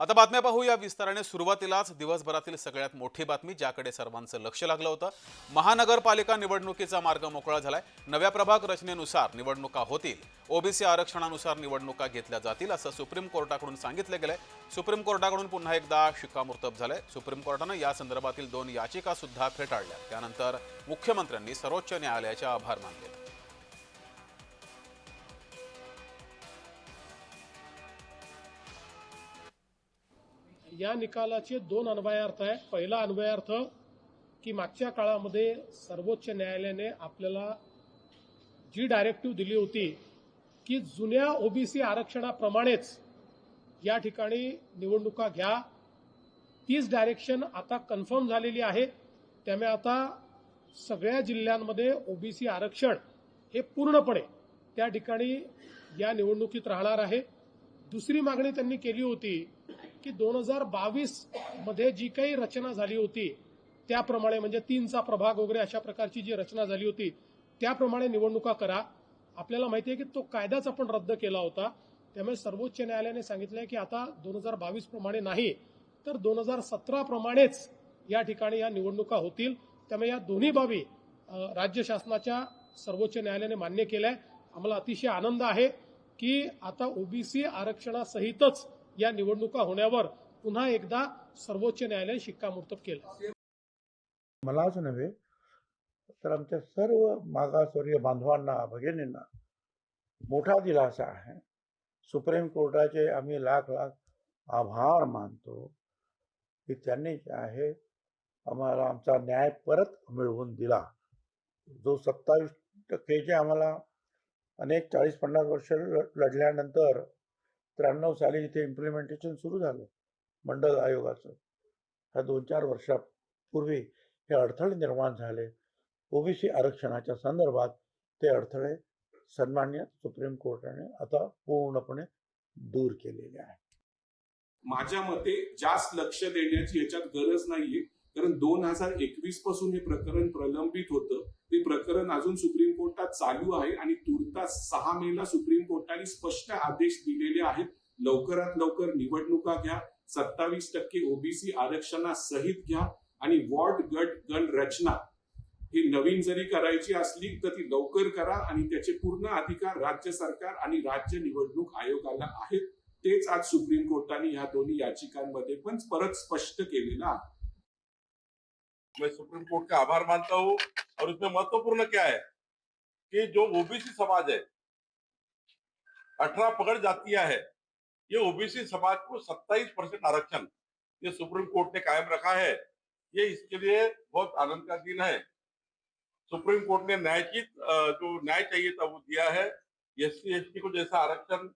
आता बातम्या पाहूया. विस्ताराने सुरुवातीलाच दिवसभरातील सगळ्यात मोठी बातमी ज्याकडे सर्वांचं लक्ष लागलं होतं. महानगरपालिका निवडणुकीचा मार्ग मोकळा झालाय. नव्या प्रभाग रचनेनुसार निवडणुका होतील. ओबीसी आरक्षणानुसार निवडणुका घेतल्या जातील असं सुप्रीम कोर्टाकडून सांगितलं गेलंय. सुप्रीम कोर्टाकडून पुन्हा एकदा शिक्कामोर्तब झालंय. सुप्रीम कोर्टानं या संदर्भातील दोन याचिका सुद्धा फेटाळल्या. त्यानंतर मुख्यमंत्र्यांनी सर्वोच्च न्यायालयाचे आभार मानले. या निकालाचे दोन अन्वयार्थ आहेत. पहिला अन्वयार्थ की मागच्या काळामध्ये सर्वोच्च न्यायालयाने आपल्याला जी डायरेक्टिव्ह दिली होती की जुन्या ओबीसी आरक्षणाप्रमाणेच या ठिकाणी निवडणुका घ्या. तीच डायरेक्शन आता कन्फर्म झालेली आहे. त्यामुळे आता सगळ्या जिल्ह्यांमध्ये ओबीसी आरक्षण हे पूर्णपणे त्या ठिकाणी या निवडणुकीत राहणार आहे. दुसरी मागणी त्यांनी केली होती की दोन हजार बावीसमध्ये जी काही रचना झाली होती त्याप्रमाणे म्हणजे तीनचा प्रभाग वगैरे अशा प्रकारची जी रचना झाली होती त्याप्रमाणे निवडणुका करा. आपल्याला माहिती आहे की तो कायदाच आपण रद्द केला होता. त्यामुळे सर्वोच्च न्यायालयाने सांगितलं की आता दोन हजार बावीस प्रमाणे नाही तर दोन हजार सतरा प्रमाणेच या ठिकाणी या निवडणुका होतील. त्यामुळे या दोन्ही बाबी राज्य शासनाच्या सर्वोच्च न्यायालयाने मान्य केल्या. आम्हाला अतिशय आनंद आहे की आता ओबीसी आरक्षणासहितच या निवडणुका होण्यावर पुन्हा एकदा सर्वोच्च न्यायालय शिक्कामोर्तब केलं. मलाच नव्हे तर आमच्या सर्व मागासवर्गीय बांधवांना भगिनींना मोठा दिलासा आहे. सुप्रीम कोर्टाचे आम्ही लाख लाख आभार मानतो की त्यांनी जे आहे आम्हाला आमचा न्याय परत मिळवून दिला. जो सत्तावीस टक्केचे आम्हाला अनेक चाळीस पन्नास वर्ष ल- लढल्यानंतर त्र्याण्णव साली इथे इम्प्लिमेंटेशन सुरू झालं मंडळ आयोगाचं. ह्या दोन चार वर्षापूर्वी हे अडथळे निर्माण झाले. ओबीसी आरक्षणाच्या संदर्भात ते अडथळे सन्मान्य सुप्रीम कोर्टाने आता पूर्णपणे दूर केलेले आहे माझ्या मते जास्त लक्ष देण्याची याच्यात गरज नाहीये. कारण दोन हजार एकवीसपासून हे प्रकरण प्रलंबित होतं. ते प्रकरण अजून सुप्रीम कोर्टात चालू आहे आणि तुर्तास सहा मेला सुप्रीम कोर्टाने स्पष्ट आदेश दिलेले आहेत. लवकरात लवकर निवडणुका घ्या. सत्तावीस टक्के ओबीसी आरक्षणासहित घ्या आणि वॉर्ड गट गण रचना. ही नवीन जरी करायची असली तर ती लवकर करा आणि त्याचे पूर्ण अधिकार राज्य सरकार आणि राज्य निवडणूक आयोगाला आहेत. तेच आज सुप्रीम कोर्टाने ह्या दोन्ही याचिकांमध्ये पण परत स्पष्ट केलेलं आहे. मैं सुप्रीम कोर्ट का आभार मानता हूँ और इसमें महत्वपूर्ण क्या है कि जो ओबीसी समाज है, अठारह पकड़ जातियाँ है, ये ओबीसी समाज को 27 परसेंट आरक्षण ये सुप्रीम कोर्ट ने कायम रखा है। ये इसके लिए बहुत आनंद का दिन है। सुप्रीम कोर्ट ने न्याय की जो न्याय चाहिए था वो दिया है। एस सी को जैसा आरक्षण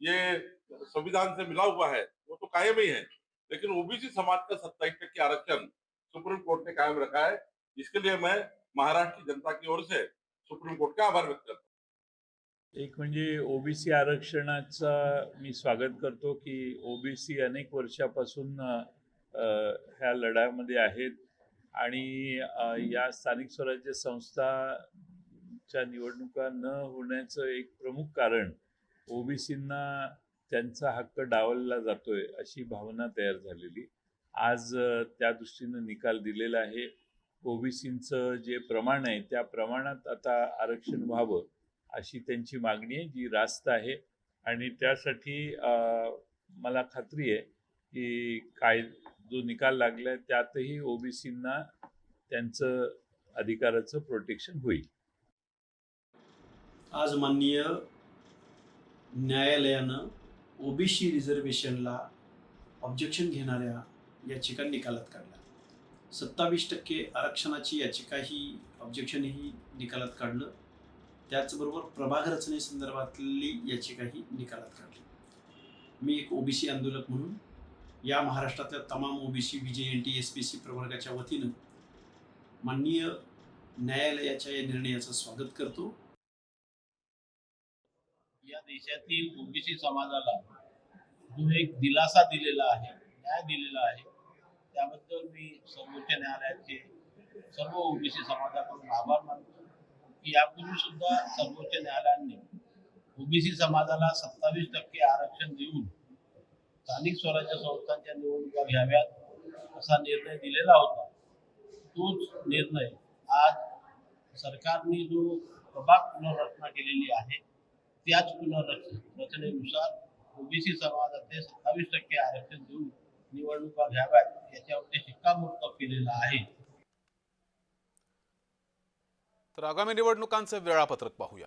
ये संविधान से मिला हुआ है, वो तो कायम ही है। लेकिन ओबीसी समाज का सत्ताईस टक्के आरक्षण सुप्रीम कोर्ट ने कायम रखा है इसके लिए मैं महाराष्ट्र की जनता की ओर से सुप्रीम कोर्ट का आभार व्यक्त करता एक म्हणजे ओबीसी आरक्षणाचा मी स्वागत करतो की ओबीसी अनेक वर्षापासून ह्या लढ्यामध्ये आहेत आणि या स्थानिक स्वराज्य संस्थाच्या निवडणुका न होण्याचं एक प्रमुख कारण ओबीसींना त्यांचा हक्क डावलला जातोय अशी भावना तयार झालेली. आज त्या दृष्टीनं निकाल दिलेला आहे. ओबीसींचं जे प्रमाण आहे त्या प्रमाणात आता आरक्षण व्हावं अशी त्यांची मागणी आहे जी रास्त आहे. आणि त्यासाठी मला खात्री आहे की काय जो निकाल लागलाय त्यातही ओबीसींना त्यांचं अधिकाराचं प्रोटेक्शन होईल. आज माननीय न्यायालयानं ओबीसी रिझर्वेशनला ऑब्जेक्शन घेणाऱ्या याचिका निकालात काढल्या सत्तावीस टक्के आरक्षणाची याचिका ही ऑब्जेक्शन ही निकालात काढलं. त्याचबरोबर प्रभाग रचनेसंदर्भातली याचिकाही निकालात काढली. मी एक ओबीसी आंदोलक म्हणून या महाराष्ट्रातल्या तमाम OBC V J N T S P C प्रवर्गाच्या वतीनं माननीय न्यायालयाच्या या निर्णयाचं स्वागत करतो. या देशातील ओबीसी समाजाला जो एक दिलासा दिलेला आहे न्याय दिलेला आहे त्याबद्दल मी सर्वोच्च न्यायालयाचे सर्व ओबीसी समाजाकडून आभार मानतो. की यापूर्वी सुद्धा सर्वोच्च न्यायालयाने ओबीसी समाजाला सत्तावीस टक्के आरक्षण देऊन स्थानिक स्वराज्य संस्थांच्या निवडणुका घ्याव्यात असा निर्णय दिलेला होता. तोच निर्णय आज सरकारने जो प्रभाग पुनर्रचना केलेली आहे त्याच पुनर्रचनेनुसार ओबीसी समाजाचे सत्तावीस टक्के आरक्षण देऊन निवडणुका घ्याव्यात. याच्यावरती शिक्कामोर्तब केलेलं आहे. तर आगामी निवडणुकांचं वेळापत्रक पाहूया.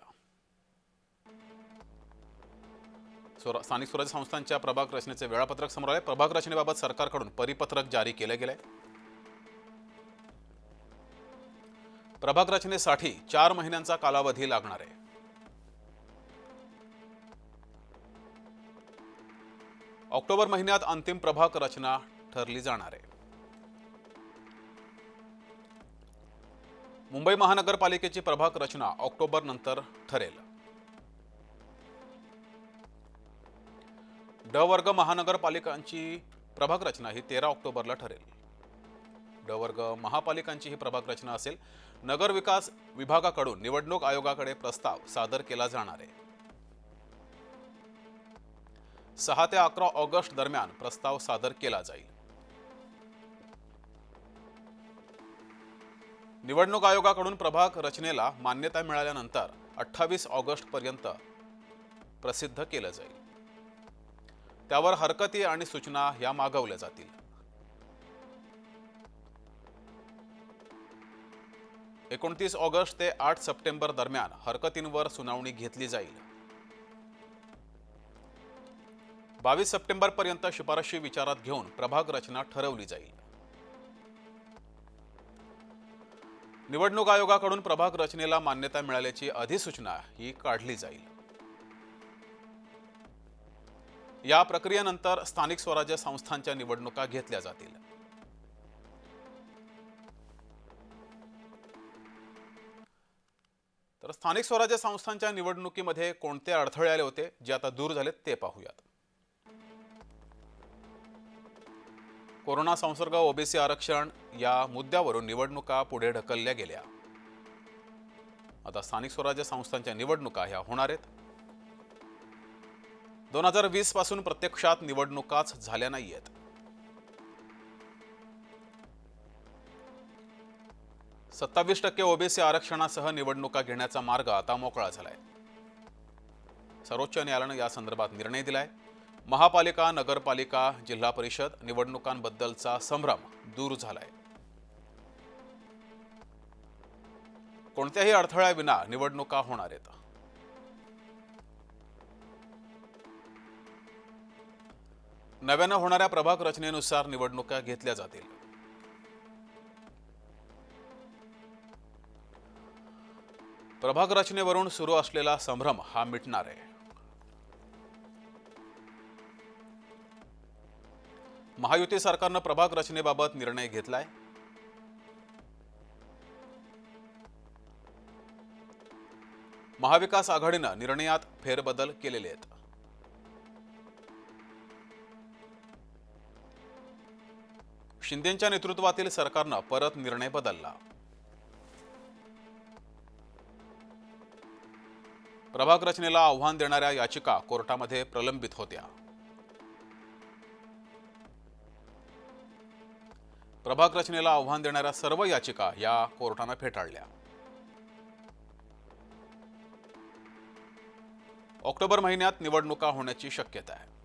स्थानिक स्वराज्य संस्थांच्या प्रभाग रचनेचे वेळापत्रक समोर आले प्रभाग रचनेबाबत सरकारकडून परिपत्रक जारी केले गेले प्रभाग रचनेसाठी चार महिन्यांचा कालावधी लागणार आहे. ऑक्टोबर महिन्यात अंतिम प्रभाग रचना ठरली जाणार आहे. मुंबई महानगरपालिकेची प्रभाग रचना ऑक्टोबर नंतर ठरेल. ड वर्ग महानगरपालिकांची प्रभाग रचना ही तेरा ऑक्टोबरला ठरेल. ड वर्ग महापालिकांची ही प्रभाग रचना असेल नगर विकास विभागाकडून निवडणूक आयोगाकडे प्रस्ताव सादर केला जाणार आहे. सहा ते अकरा ऑगस्ट दरम्यान प्रस्ताव सादर केला जाईल. निवडणूक आयोगाकडून प्रभाग रचनेला मान्यता मिळाल्यानंतर अठ्ठावीस ऑगस्टपर्यंत प्रसिद्ध केलं जाईल. त्यावर हरकती आणि सूचना या मागवल्या जातील. एकोणतीस ऑगस्ट ते आठ सप्टेंबर दरम्यान हरकतींवर सुनावणी घेतली जाईल. बावीस सप्टेंबरपर्यंत शिफारशी विचारात घेऊन प्रभाग रचना ठरवली जाईल. निवडणूक आयोगाकडून प्रभाग रचनेला मान्यता मिळाल्याची अधिसूचना ही काढली जाईल. या प्रक्रियेनंतर स्थानिक स्वराज्य संस्थांच्या निवडणुका घेतल्या जातील. तर स्थानिक स्वराज्य संस्थांच्या निवडणुकीमध्ये कोणते अडथळे आले होते जे आता दूर झालेत ते पाहूयात. कोरोना संसर्ग ओबीसी आरक्षण या मुद्द्यावरून निवडणुका पुढे ढकलल्या गेल्या. आता स्थानिक स्वराज्य संस्थांच्या निवडणुका ह्या होणार आहेत. दोन हजार वीसपासून प्रत्यक्षात निवडणुकाच झाल्या नाहीयेत. सत्तावीस टक्के ओबीसी आरक्षणासह निवडणुका घेण्याचा मार्ग आता मोकळा झालाय. सर्वोच्च न्यायालयानं या संदर्भात निर्णय दिलाय. महापालिका नगरपालिका जिल्हा परिषद निवडणुकांबद्दलचा संभ्रम दूर झालाय. कोणत्याही अडथळ्याविना निवडणुका होणार आहेत. नव्यानं होणाऱ्या प्रभाग रचनेनुसार निवडणुका घेतल्या जातील. प्रभाग रचनेवरून सुरू असलेला संभ्रम हा मिटणार आहे. महायुती सरकारनं प्रभाग रचनेबाबत निर्णय घेतलाय. महाविकास आघाडीनं निर्णयात फेरबदल केलेले आहेत. शिंदेच्या नेतृत्वातील सरकारनं परत निर्णय बदलला. प्रभाग रचनेला आव्हान देणाऱ्या याचिका कोर्टामध्ये प्रलंबित होत्या. प्रभाग रचनेला आव्हान देणाऱ्या सर्व याचिका या कोर्टानं फेटाळल्या. ऑक्टोबर महिन्यात निवडणुका होण्याची शक्यता आहे.